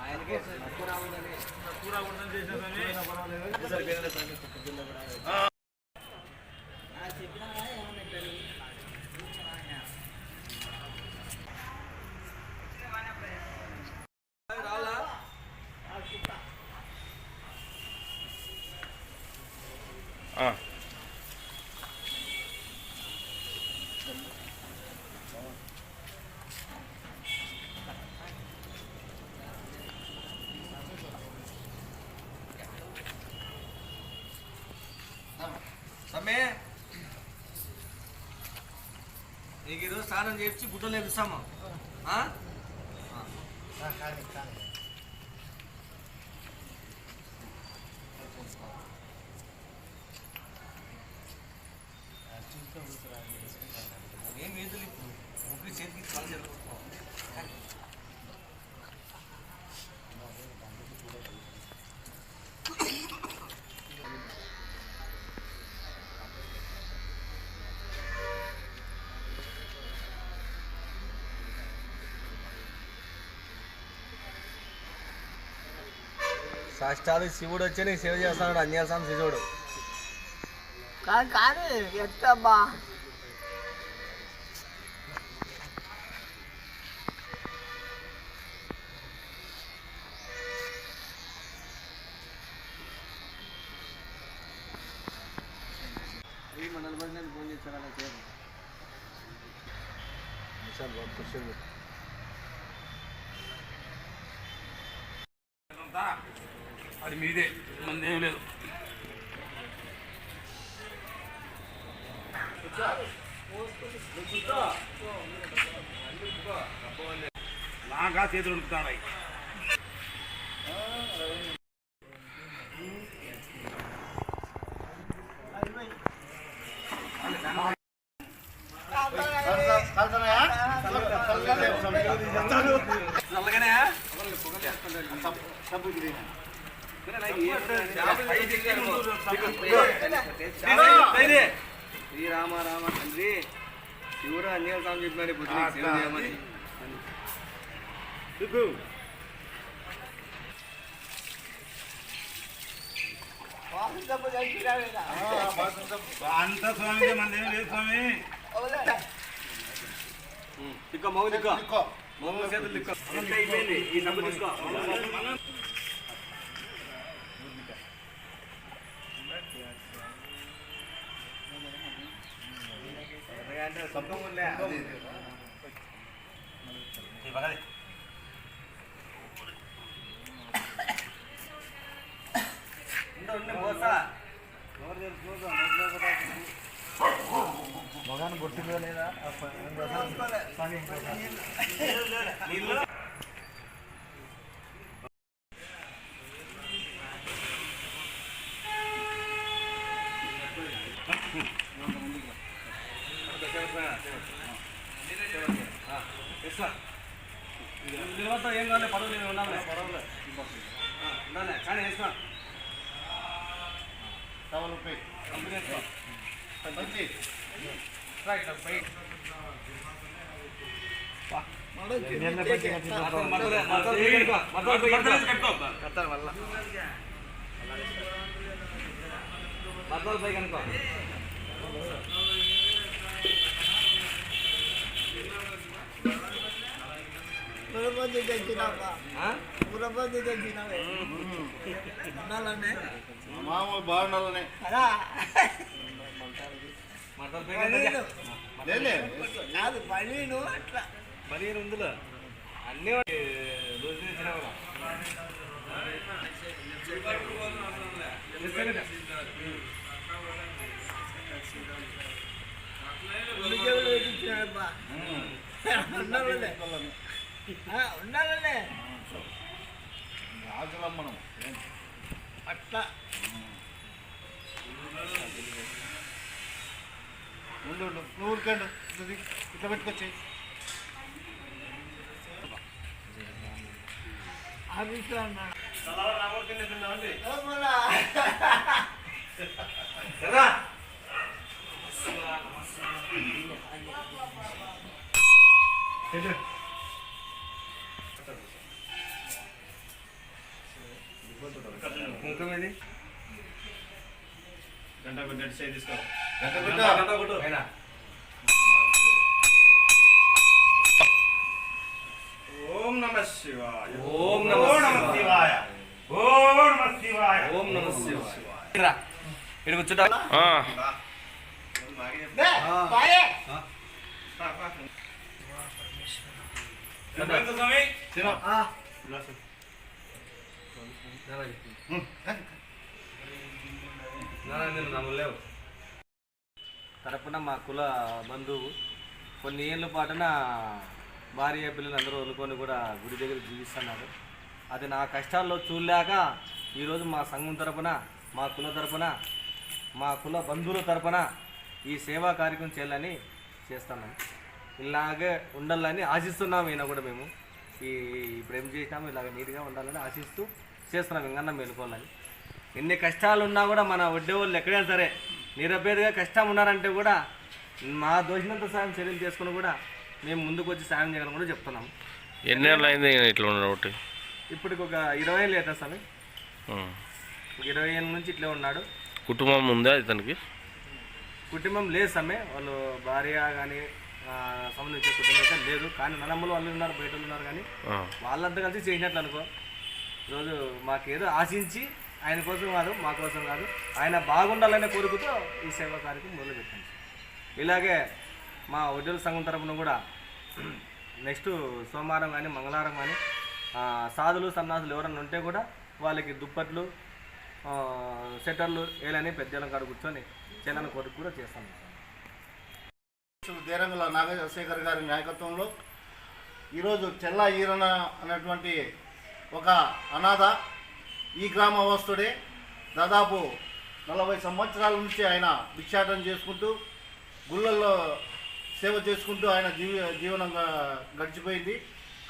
ఆయనకే సమ్మె నీకు ఈరోజు స్నానం చేసి గుడ్డలు ఎదుస్తాము ఏం ఏదులు ఇప్పుడు ముగ్గురు చేతికి కాలు జరుగుతాం సాష్టాలు శివుడు వచ్చి నీకు సేవ చేస్తాడు అన్యాసం శివుడు కాదు కాదు ఎట్టబ్బా మండల అది మీదే. మంది లేదు. నాగా చేతులు ఉడుకుతున్నాయి శ్రీరామ రామ తండ్రి శివుడు అన్యాయ స్వామి సేవ చేయమని అంత స్వామి ఏం లేదు స్వామి దిక్కో మౌ దిక్కో మౌ చేతులు దిక్కో అయిపోయింది. ఈ సబ్బు తీసుకో. అంటే సొంతం ఉండే ఉండు, ఉండు, పోతా. మగాను బొట్టిందో లేదా పడవలే ఉండాలి కానీ వేసుకో కంపెనీ వేసుకో రైట్ మద్దతు పై కనుకో తెచ్చినావా తెచ్చినావే. ఉండాలనే మామూలు బాగుండాలని. అలా కాదు అట్లా. అన్నీ రోజు పెట్టించినాడబ్బా ఆ, ఉండాలనే. రాజులం మనం అట్లా. ఉండు ఉండు. నువ్వు ఊరికండు. ఇట్లా పెట్టుకొచ్చి ఆఫీస్లో ఉన్నాడు. రామూర్తి ఓ కుంకుమ ఇది గంట కొట్టి సైడ్ తీసుకో. పైన. ఓం నమ శివాయ. ఓం నమః శివాయ. ఓం నమ శివాయ. ఓం నమ శివాయ. ఇక్కడ కూర్చుంటా? స్వామి ఆ, తరపున మా కుల బంధువు కొన్ని ఏళ్ళ పాటున భార్య పిల్లలు అందరూ వదులుకొని కూడా గుడి దగ్గర జీవిస్తున్నారు. అది నా కష్టాల్లో చూడలేక ఈరోజు మా సంఘం తరపున మా కుల తరపున మా కుల బంధువుల తరపున ఈ సేవా కార్యక్రమం చేయాలని చేస్తున్నాం. ఇలాగే ఉండాలని ఆశిస్తున్నాం ఈయన కూడా మేము. ఈ ఇప్పుడు ఏం చేసినాము ఇలాగ నీట్గా ఉండాలని ఆశిస్తూ చేస్తున్నాం ఇంకన్నా మేలుకోవాలని. ఎన్ని కష్టాలు ఉన్నా కూడా మన వడ్డే వాళ్ళు ఎక్కడైనా సరే నిరభేదగా కష్టం ఉన్నారంటే కూడా మా దోషినంత సాయం చర్యలు చేసుకుని కూడా మేము ముందుకు వచ్చి సాయం చేయాలని కూడా చెప్తున్నాం ఎన్నేళ్ళు అయింది ఈయన ఇట్లా ఉన్నాడు ఒకటి ఇప్పటికి ఒక ఇరవై ఏళ్ళు అవుతుంది స్వామి. ఇరవై ఏళ్ళ నుంచి ఇట్లే ఉన్నాడు. కుటుంబం ఉందా ఇతనికి? కుటుంబం లేదు సమ్మె వాళ్ళు భార్య కానీ సంబంధించిన కుటుంబం అయితే లేదు. కానీ నలమ్మలు వాళ్ళు ఉన్నారు బయట ఉన్నారు కానీ. వాళ్ళంతా కలిసి చేసినట్లు అనుకో. ఈరోజు మాకేదో ఆశించి ఆయన కోసం కాదు మా కోసం కాదు ఆయన బాగుండాలనే కోరుకుతో ఈ సేవా కార్యక్రమం మొదలుపెట్టాం. ఇలాగే మా ఉద్యోగ సంఘం తరపున కూడా నెక్స్ట్ సోమవారం కానీ మంగళవారం కానీ సాధులు సన్నాసులు ఎవరన్నా ఉంటే కూడా వాళ్ళకి దుప్పట్లు సెటర్లు వేయాలని పెద్దలం కాడ కూర్చొని చేయాలని కోరిక కూడా చేస్తాం. దేరంగుల నాగశేఖర్ గారి నాయకత్వంలో ఈరోజు చెల్లా ఈరణ అనేటువంటి ఒక అనాథ ఈ గ్రామవస్తుడే దాదాపు నలభై సంవత్సరాల నుంచి ఆయన భిక్షాటం చేసుకుంటూ గుళ్ళల్లో సేవ చేసుకుంటూ ఆయన జీవ జీవనం గడిచిపోయింది.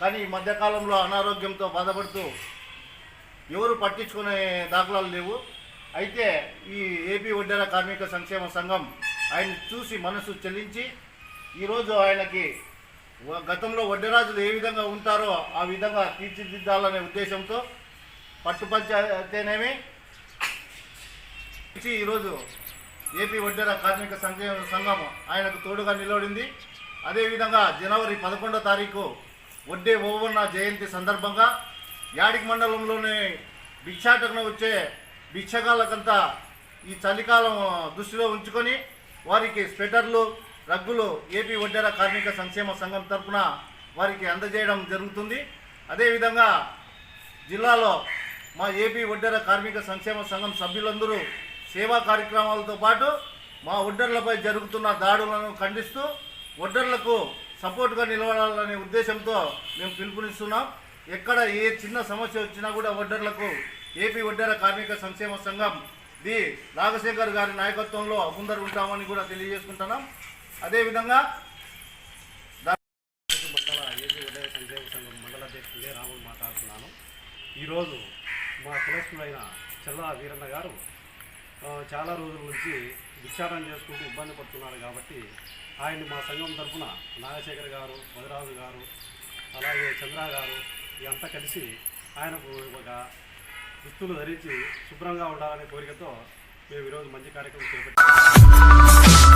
కానీ ఈ మధ్యకాలంలో అనారోగ్యంతో బాధపడుతూ ఎవరు పట్టించుకునే దాఖలాలు లేవు. అయితే ఈ ఏపీ వడ్డెర కార్మిక సంక్షేమ సంఘం ఆయన చూసి మనసు చెల్లించి ఈరోజు ఆయనకి గతంలో వడ్డెరాజులు ఏ విధంగా ఉంటారో ఆ విధంగా తీర్చిదిద్దాలనే ఉద్దేశంతో పట్టుపంచనేమి ఇచ్చి ఈరోజు ఏపీ వడ్డెర కార్మిక సంక్షేమ సంఘం ఆయనకు తోడుగా నిలబడింది. అదేవిధంగా జనవరి పదకొండో తారీఖు వడ్డే ఓవన్న జయంతి సందర్భంగా యాడికి మండలంలోని భిక్షాటకన వచ్చే భిక్షగాళ్ళకంతా ఈ చలికాలం దృష్టిలో ఉంచుకొని వారికి స్వెటర్లు రగ్గులు ఏపీ వడ్డెర కార్మిక సంక్షేమ సంఘం తరఫున వారికి అందజేయడం జరుగుతుంది. అదేవిధంగా జిల్లాలో మా ఏపీ ఒడ్డెర కార్మిక సంక్షేమ సంఘం సభ్యులందరూ సేవా కార్యక్రమాలతో పాటు మా ఒడ్డర్లపై జరుగుతున్న దాడులను ఖండిస్తూ ఒడ్డర్లకు సపోర్ట్గా నిలబడాలనే ఉద్దేశంతో మేము పిలుపునిస్తున్నాం. ఎక్కడ ఏ చిన్న సమస్య వచ్చినా కూడా ఒడ్డర్లకు ఏపీ ఒడ్డెర కార్మిక సంక్షేమ సంఘం ది నాగశేఖర్ గారి నాయకత్వంలో ముందరు ఉంటామని కూడా తెలియజేసుకుంటున్నాం. అదేవిధంగా మండల ఏపీ ఉదయ సంక్షేమ సంఘం మండల అధ్యక్షుడే రాములు మాట్లాడుతున్నాను ఈరోజు మా కులస్తులైన చెల్లా వీరన్న గారు చాలా రోజుల నుంచి భిక్షాటన చేసుకుంటూ ఇబ్బంది పడుతున్నారు కాబట్టి ఆయన్ని మా సంఘం తరఫున నాగశేఖర్ గారు వదరాజు గారు అలాగే చంద్ర గారు ఇదంతా కలిసి ఆయనకు ఒక దుస్తులు ధరించి శుభ్రంగా ఉండాలనే కోరికతో మేము ఈరోజు మంచి కార్యక్రమం చేపట్టాము